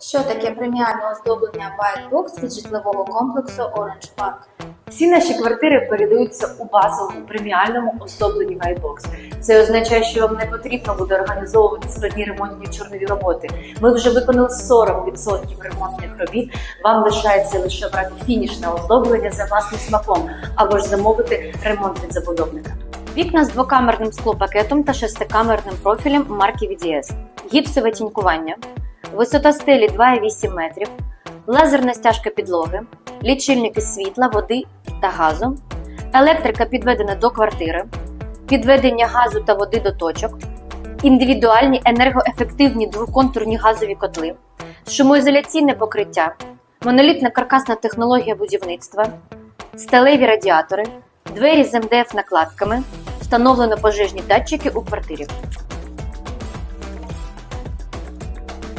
Що таке преміальне оздоблення White Box від житлового комплексу Orange Park? Всі наші квартири передаються у базовому преміальному оздобленні Whitebox. Це означає, що вам не потрібно буде організовувати складні ремонтні чорнові роботи. Ми вже виконали 40% ремонтних робіт. Вам лишається лише брати фінішне оздоблення за власним смаком або ж замовити ремонт від забудовника. Вікна з двокамерним склопакетом та шестикамерним профілем марки VDS, гіпсове тінькування, висота стелі 2,8 метрів, лазерна стяжка підлоги, лічильники світла, води та газу, електрика підведена до квартири, підведення газу та води до точок, індивідуальні енергоефективні двоконтурні газові котли, шумоізоляційне покриття, монолітна каркасна технологія будівництва, сталеві радіатори, двері з МДФ накладками, встановлено пожежні датчики у квартирі.